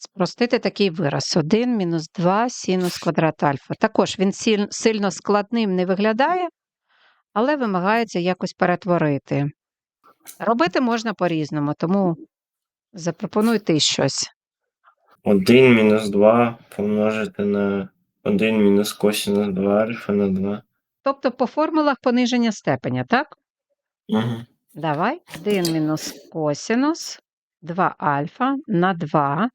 Спростити такий вираз. 1 мінус 2 синус квадрат альфа. Також він сильно складним не виглядає, але вимагається якось перетворити. Робити можна по-різному, тому запропонуй ти щось. 1 мінус 2 помножити на 1 мінус косінус 2 альфа на 2. Тобто по формулах пониження степеня, так? Угу. Давай. 1 мінус косінус 2 альфа на 2.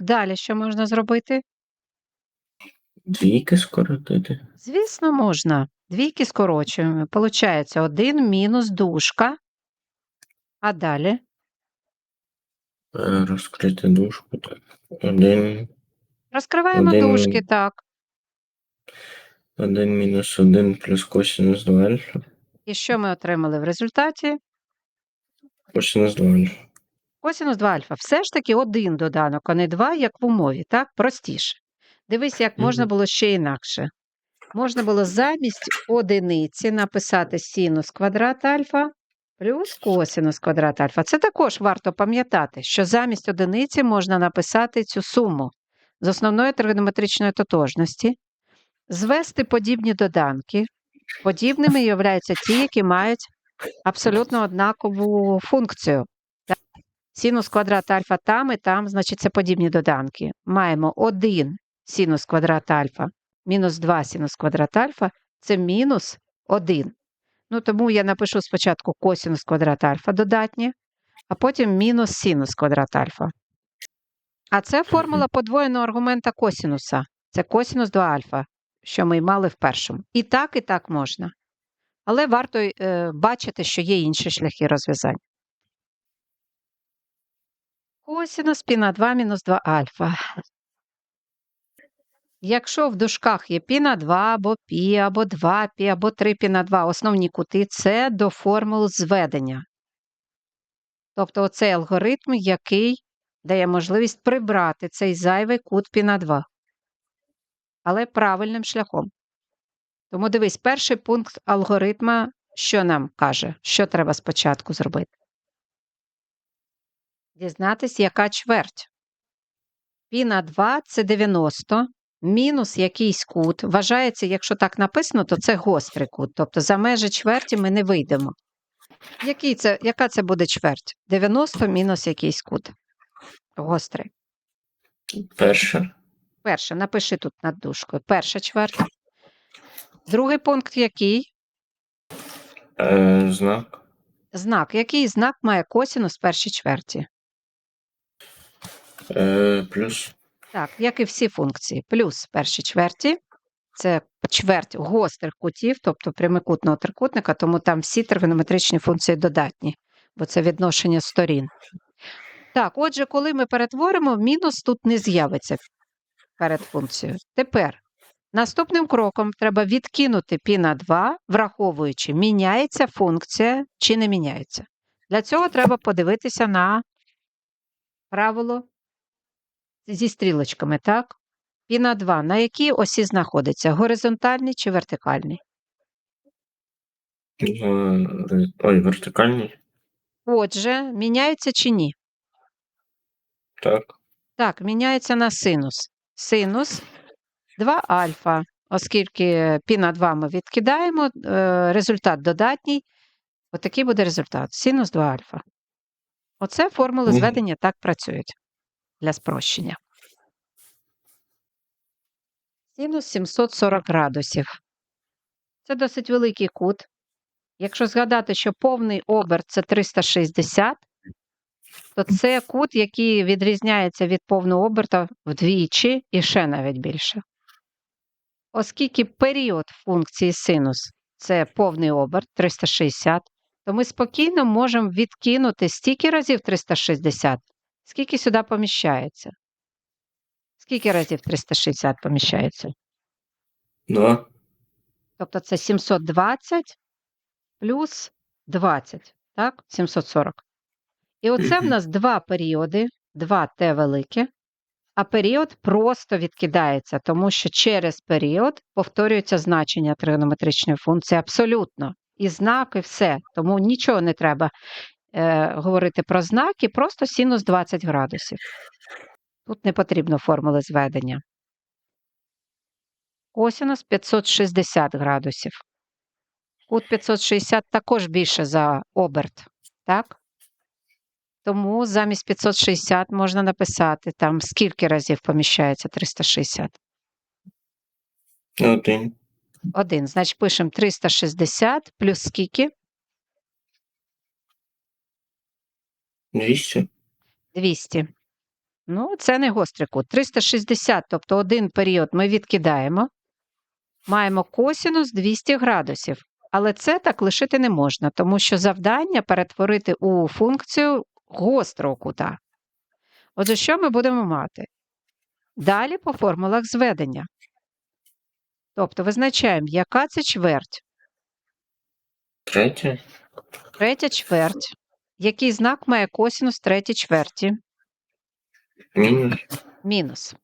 Далі що можна зробити? Двійки скоротити. Звісно, можна. Двійки скорочуємо. Получається 1 мінус дужка. А далі Е, Розкрити дужку. Так. 1, розкриваємо Один- дужки, так. 1 мінус 1 плюс косінус 2 альфа. І що ми отримали в результаті? Косінус 2 альфа. Косінус 2 альфа. Все ж таки один доданок, а не два, як в умові, так? Простіше. Дивись, як можна було ще інакше. Можна було замість одиниці написати синус квадрат альфа плюс косинус квадрат альфа. Це також варто пам'ятати, що замість одиниці можна написати цю суму з основної тригонометричної тотожності, звести подібні доданки. Подібними являються ті, які мають абсолютно однакову функцію. Синус квадрат альфа там і там, значить, це подібні доданки. Маємо 1 синус квадрат альфа мінус 2 синус квадрат альфа це мінус 1. Ну, тому я напишу спочатку косинус квадрат альфа додатнє, а потім мінус синус квадрат альфа. А це формула подвоєного аргумента косинуса. Це косинус 2 альфа, що ми мали в першому. І так, і так можна. Але варто е, бачити, що є інші шляхи розв'язання. Косинус пі на 2 мінус 2 альфа. Якщо в дужках є пі на 2 або пі, або 2 пі, або 3 пі на 2, основні кути це до формул зведення. Тобто оцей алгоритм, який дає можливість прибрати цей зайвий кут пі на 2. Але правильним шляхом. Тому дивись, перший пункт алгоритма, що нам каже, що треба спочатку зробити? Дізнатись, яка чверть. Пі на 2 це 90, мінус якийсь кут. Вважається, якщо так написано, то це гострий кут. Тобто за межі чверті ми не вийдемо. Який це, яка це буде чверть? 90 мінус якийсь кут. Гострий. Перше. Перше, напиши тут над дужкою. Перша чверть. Другий пункт який? Е, знак. Знак. Який знак має косінус першій чверті? Е, плюс. Так, як і всі функції. Плюс в першій чверті це чверть гострих кутів, тобто прямокутного трикутника, тому там всі тригонометричні функції додатні, бо це відношення сторін. Так, отже, коли ми перетворимо, мінус тут не з'явиться перед функцією. Тепер наступним кроком треба відкинути пі на 2, враховуючи, міняється функція чи не міняється. Для цього треба подивитися на правило зі стрілочками, так? Пі на 2. На якій осі знаходиться? Горизонтальний чи вертикальний? Е, ой, вертикальний. Отже, міняється чи ні? Так. Так, міняється на синус. Синус 2 альфа. Оскільки пі на 2 ми відкидаємо, е, результат додатній. Отакий буде результат. Синус 2 альфа. Оце формули зведення так працюють для спрощення. Синус 740 градусів. Це досить великий кут. Якщо згадати, що повний оберт це 360, то це кут, який відрізняється від повного оберта вдвічі і ще навіть більше. Оскільки період функції синус це повний оберт 360, то ми спокійно можемо відкинути стільки разів 360, скільки сюди поміщається. Скільки разів 360 поміщається? Два. Тобто це 720 плюс 20, так? 740. І оце в нас два періоди, два Т велике, а період просто відкидається, тому що через період повторюється значення тригонометричної функції абсолютно. І знак, і все. Тому нічого не треба е, говорити про знаки, просто синус 20 градусів. Тут не потрібно формули зведення. Косінус 560 градусів. Кут 560 також більше за оберт, так? Тому замість 560 можна написати там скільки разів поміщається 360. Один. Один. Значить, пишемо 360 плюс скільки? 200. 200. Ну, це не гострий кут. 360, тобто один період ми відкидаємо. Маємо косінус 200 градусів. Але це так лишити не можна, тому що завдання перетворити у функцію гострого кута. Отже, що ми будемо мати? Далі по формулах зведення. Тобто визначаємо, яка це чверть. Третє. Третя чверть. Який знак має косінус третій чверті? Мінус. Мінус.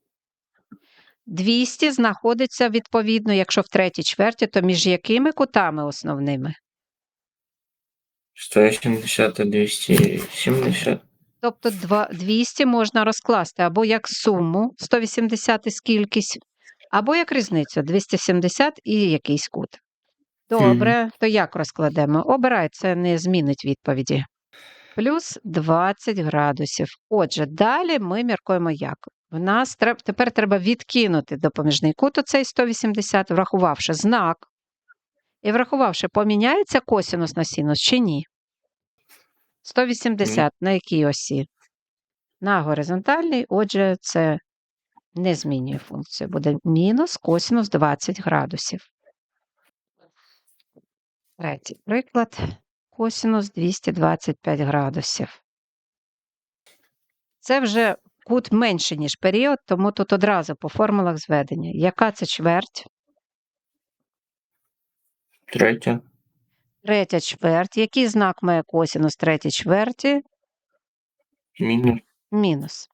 200 знаходиться відповідно, якщо в третій чверті, то між якими кутами основними? 180 і 270. Тобто 200 можна розкласти або як суму 180 і скількись, або як різницю 270 і якийсь кут. Добре, то як розкладемо? Обирай, це не змінить відповіді. Плюс 20 градусів. Отже, далі ми міркуємо як. В нас треб, тепер треба відкинути допоміжний кут оцей 180, врахувавши знак. І врахувавши, поміняється косінус на синус чи ні. 180 на якій осі? На горизонтальній, отже, це не змінює функцію. Буде мінус косінус 20 градусів. Третій приклад. Косінус 225 градусів. Це вже кут менше, ніж період, тому тут одразу по формулах зведення. Яка це чверть? Третє. Третя чверть. Який знак має косінус третій чверті? Мінус. Мінус.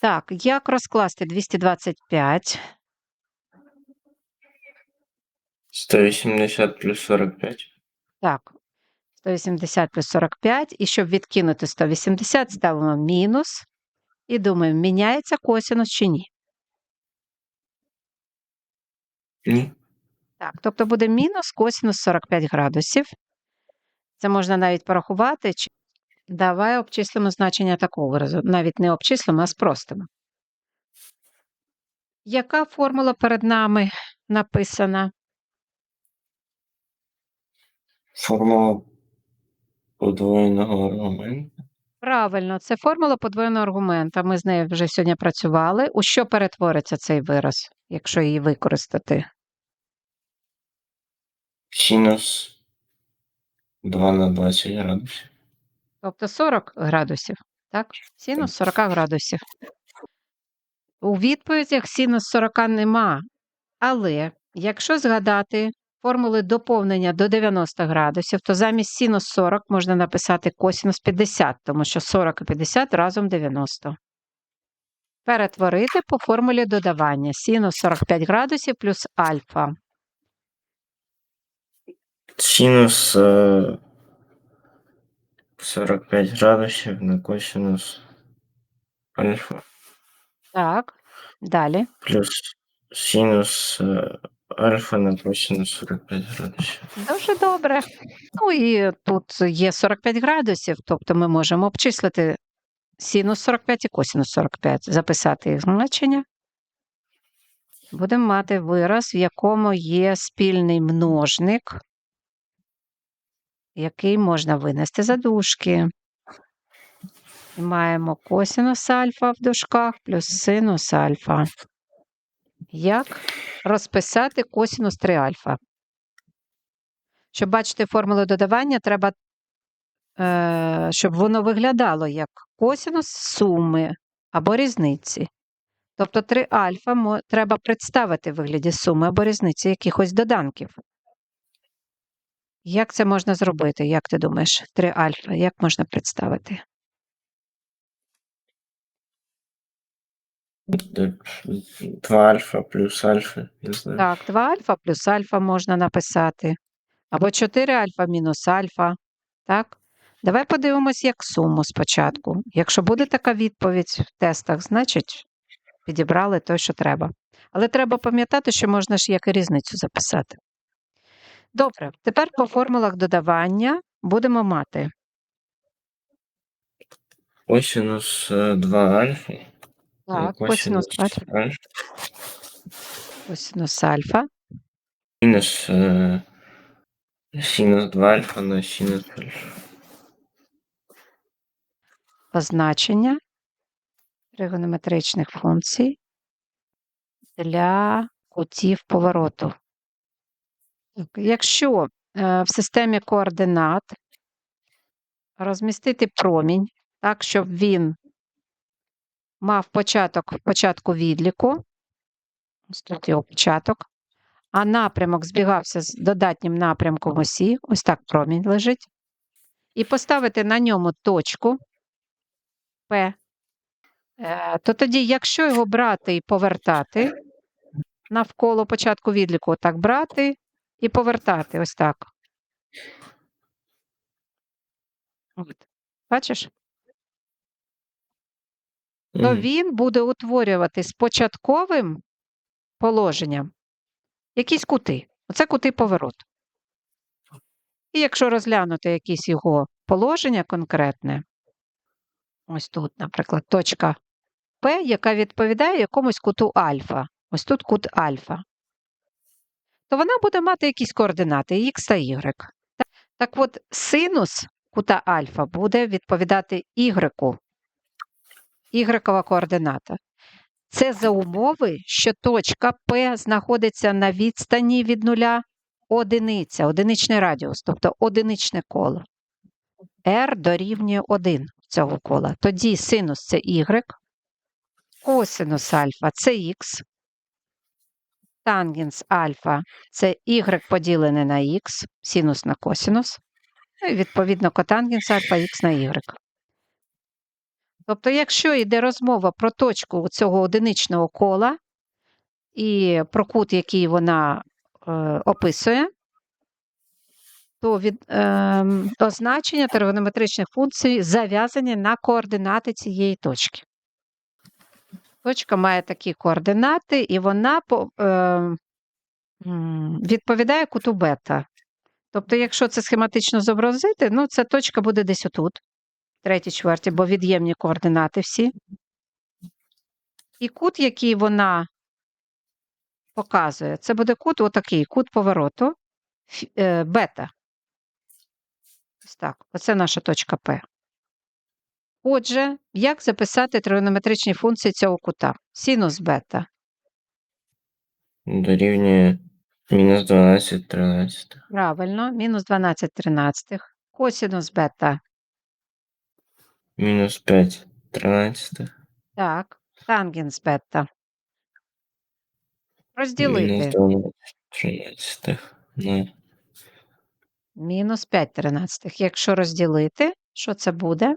Так, як розкласти 225? 180 плюс 45. Так, 180 плюс 45. І щоб відкинути 180, ставимо мінус. І думаємо, міняється косінус чи ні. Ні. Так, тобто буде мінус косінус 45 градусів. Це можна навіть порахувати. Давай обчислимо значення такого виразу. Навіть не обчислимо, а спростимо. Яка формула перед нами написана? Формула подвоєного аргументу. Правильно, це формула подвоєного аргумента. Ми з нею вже сьогодні працювали. У що перетвориться цей вираз, якщо її використати? Синус 2 на 20 градусів. Тобто 40 градусів, так? Синус 40 градусів. У відповідях синус 40 нема. Але якщо згадати формули доповнення до 90 градусів, то замість синус 40 можна написати косинус 50, тому що 40 і 50 разом 90. Перетворити по формулі додавання синус 45 градусів плюс альфа. Синус е, 45 градусів на косинус альфа. Так, далі. Плюс синус е, альфа на косинус 45 градусів. Дуже добре. Ну і тут є 45 градусів, тобто ми можемо обчислити синус 45 і косинус 45, записати їх значення. Будемо мати вираз, в якому є спільний множник, який можна винести за дужки. І маємо косинус альфа в дужках плюс синус альфа. Як розписати косинус 3 альфа? Щоб бачити формулу додавання, треба, е, щоб воно виглядало як косинус суми або різниці. Тобто 3 альфа треба представити в вигляді суми або різниці якихось доданків. Як це можна зробити? Як ти думаєш, 3 альфа, як можна представити? 2 альфа плюс альфа, не знаю. Так, 2 альфа плюс альфа можна написати. Або 4 альфа мінус альфа. Так? Давай подивимось, як суму спочатку. Якщо буде така відповідь в тестах, значить підібрали той, що треба. Але треба пам'ятати, що можна ж як і різницю записати. Добре, тепер по формулах додавання будемо мати Косинус е, 2 альфа. І так, косинус альфа, альфа. косинус альфа, Мінус е, синус 2 альфа на синус альфа. позначення тригонометричних функцій для кутів повороту. Якщо е, в системі координат розмістити промінь так, щоб він мав початок в початку відліку, ось тут його початок, а напрямок збігався з додатнім напрямком осі, ось так промінь лежить, і поставити на ньому точку П, е, то тоді, якщо його брати і повертати навколо початку відліку, так брати і повертати ось так. От. Бачиш? То він буде утворювати з початковим положенням якісь кути. Оце кути повороту. І якщо розглянути якісь його положення конкретне, ось тут, наприклад, точка П, яка відповідає якомусь куту альфа. Ось тут кут альфа. То вона буде мати якісь координати х та y. Так, так от синус кута альфа буде відповідати y. Ігрекова координата. Це за умови, що точка П знаходиться на відстані від нуля одиниця, одиничний радіус, тобто одиничне коло. R дорівнює 1 цього кола. Тоді синус це y, косинус альфа це х, тангенс альфа це y поділене на х, синус на косинус, ну і відповідно котангенс альфа х на y. Тобто, якщо йде розмова про точку цього одиничного кола і про кут, який вона е, описує, то від е, означення тригонометричних функцій зав'язані на координати цієї точки. Точка має такі координати, і вона е, відповідає куту бета. Тобто, якщо це схематично зобразити, ну, ця точка буде десь отут третій, четвертій, бо від'ємні координати всі. І кут, який вона показує, це буде кут отакий, кут повороту е, бета. Ось так, оце наша точка П. Отже, як записати тригонометричні функції цього кута? Синус бета. Дорівнює мінус 12 13. Правильно, мінус 12 тринадцятих. Косинус бета. Мінус 5 13. Так, тангенс бета. Мінус Розділити. 12 13. Ну, Мінус 5 тринадцятих. Якщо розділити, що це буде?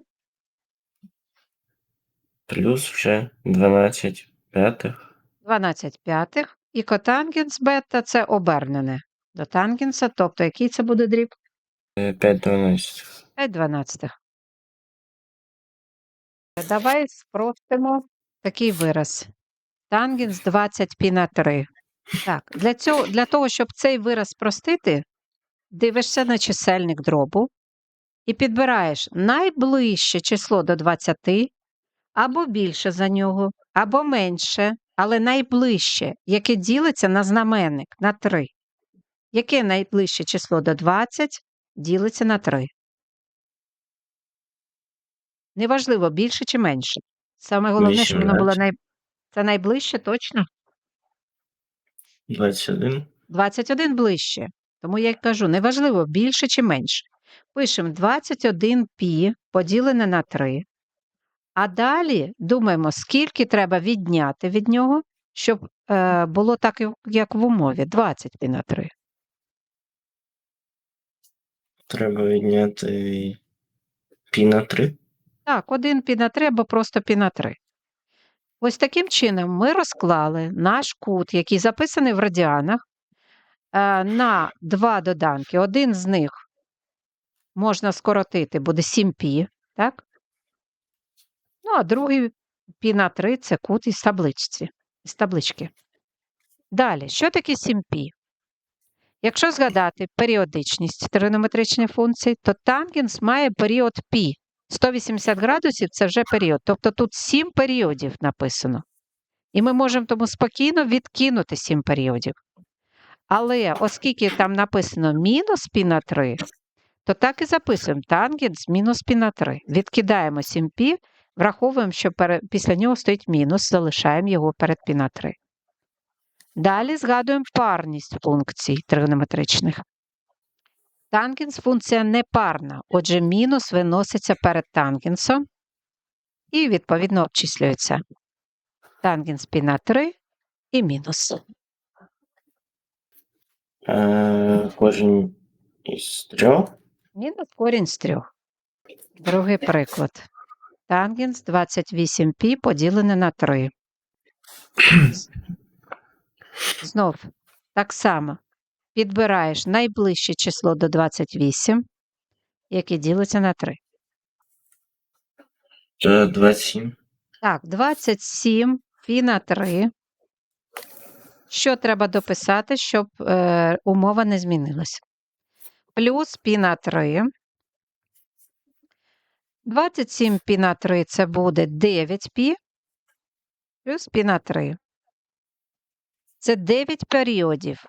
плюс вже 12 п'ятих. 12 п'ятих. І котангенс бета це обернене до тангенса, тобто який це буде дріб? е, 5 12. 5 дванадцятих. Давай спростимо такий вираз. Тангенс 20 пі на 3. Так, для, цього, для того, щоб цей вираз спростити, дивишся на чисельник дробу і підбираєш найближче число до 20 або більше за нього, або менше, але найближче, яке ділиться на знаменник на 3. Яке найближче число до 20 ділиться на 3? Неважливо, більше чи менше. Саме головне, щоб воно було 18. най... це найближче точно. 21. 21 ближче. Тому я й кажу, неважливо, більше чи менше. Пишемо 21 пі поділене на 3. А далі думаємо, скільки треба відняти від нього, щоб е, було так, як- як в умові 20 пі на 3. Треба відняти пі на 3. Так, один пі на 3 або просто пі на 3. Ось таким чином ми розклали наш кут, який записаний в радіанах, е, на два доданки. Один з них можна скоротити, буде 7 пі, так? Ну, а другий пі на 3 це кут із табличці, із таблички. Далі, що таке 7 пі? Якщо згадати періодичність тригонометричної функції, то тангенс має період пі. 180 градусів це вже період. Тобто тут 7 періодів написано. І ми можемо тому спокійно відкинути 7 періодів. Але оскільки там написано мінус пі на 3, то так і записуємо тангент з мінус пі на 3. Відкидаємо 7π, враховуємо, що після нього стоїть мінус, залишаємо його перед пі на 3. Далі згадуємо парність функцій тригонометричних. Тангенс функція непарна, отже, мінус виноситься перед тангенсом і, відповідно, обчислюється. Тангенс π на 3 і мінус. Е, Кожен із трьох. Мінус корінь з трьох. Другий приклад. Тангенс 28π поділене на 3. Знов так само підбираєш найближче число до 28, яке ділиться на 3. Це 27. Так, 27 пі на 3. Що треба дописати, щоб е, умова не змінилася? Плюс пі на 3. 27 пі на 3 це буде 9 пі. Плюс пі на 3. Це 9 періодів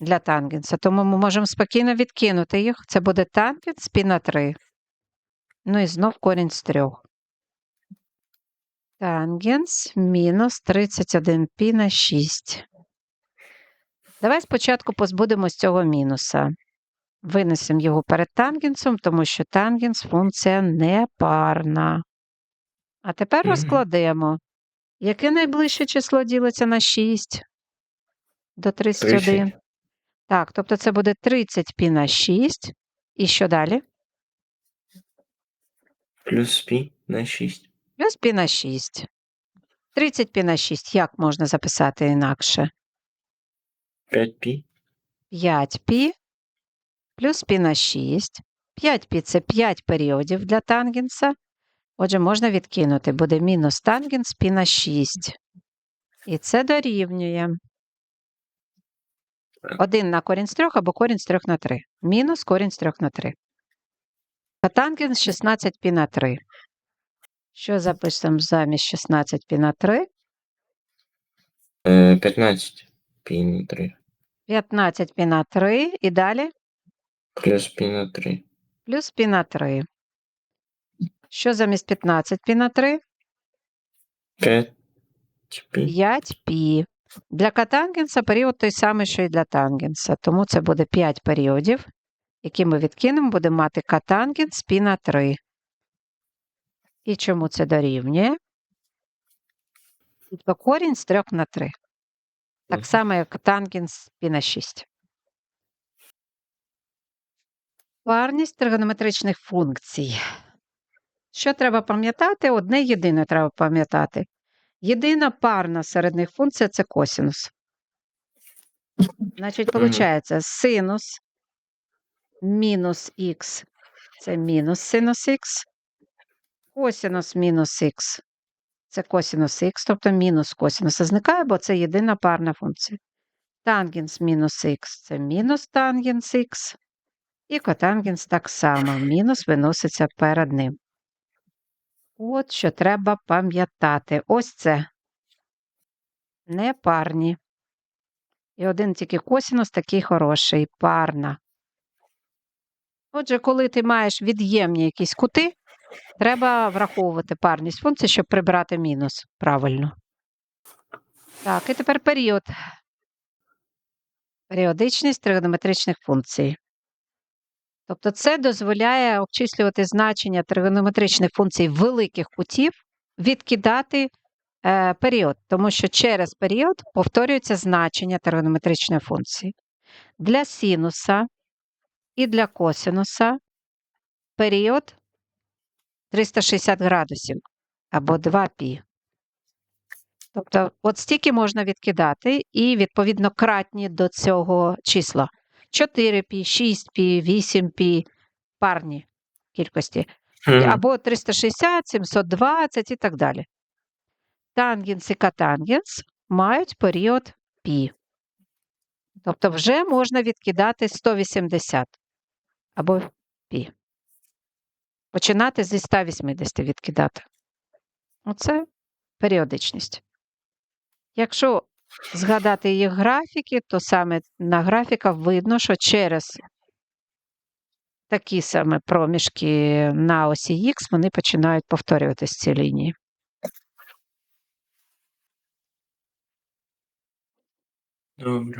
для тангенса, тому ми можемо спокійно відкинути їх. Це буде тангенс пі на 3. Ну і знов корінь з трьох. Тангенс мінус 31π на 6. Давай спочатку позбудемо з цього мінуса. Винесемо його перед тангенсом, тому що тангенс функція непарна. А тепер розкладемо. Яке найближче число ділиться на 6 до 31? Так, тобто це буде 30 пі на 6. І що далі? Плюс пі на 6. Плюс пі на 6. 30 пі на 6. Як можна записати інакше? 5 пі. 5 пі. Плюс пі на 6. 5 пі це 5 періодів для тангенса. Отже, можна відкинути. Буде мінус тангенс пі на 6. І це дорівнює. 1 на корінь з 3 або корінь з 3 на 3. Мінус корінь з 3 на 3. Катангенс 16 пі на 3. Що записуємо замість 16 пі на 3? 15 е, пі на 3. 15 пі на 3 і далі? Плюс пі на 3. Плюс пі на 3. Що замість 15 пі на 3? 5 пі. 5 пі. Для катангенса період той самий, що і для тангенса. Тому це буде 5 періодів, які ми відкинемо, будемо мати катангенс π на 3. І чому це дорівнює? Тобто корінь з 3 на 3. Так само, як тангенс π на 6. Парність тригонометричних функцій. Що треба пам'ятати? Одне єдине треба пам'ятати. Єдина парна серед них функція це косінус. Значить, виходить, синус мінус х це мінус синус х, косінус мінус х це косінус х, тобто мінус косінуса зникає, бо це єдина парна функція. Тангенс мінус х це мінус тангенс х, і котангенс так само, мінус виноситься перед ним. От що треба пам'ятати. Ось це непарні. І один тільки косінус такий хороший, парна. Отже, коли ти маєш від'ємні якісь кути, треба враховувати парність функції, щоб прибрати мінус правильно. Так, і тепер період. Періодичність тригонометричних функцій. Тобто це дозволяє обчислювати значення тригонометричних функцій великих кутів, відкидати е, період, тому що через період повторюється значення тригонометричної функції. Для синуса і для косинуса період 360 градусів або 2π. Тобто, от стільки можна відкидати, і, відповідно, кратні до цього числа. 4π, 6π, 8π, парні кількості. Хм. Або 360, 720 і так далі. Тангенс і катангенс мають період π. Тобто вже можна відкидати 180 або π. Починати зі 180 відкидати. Оце періодичність. Якщо згадати їх графіки, то саме на графіках видно, що через такі саме проміжки на осі Х вони починають повторюватись ці лінії. Добре.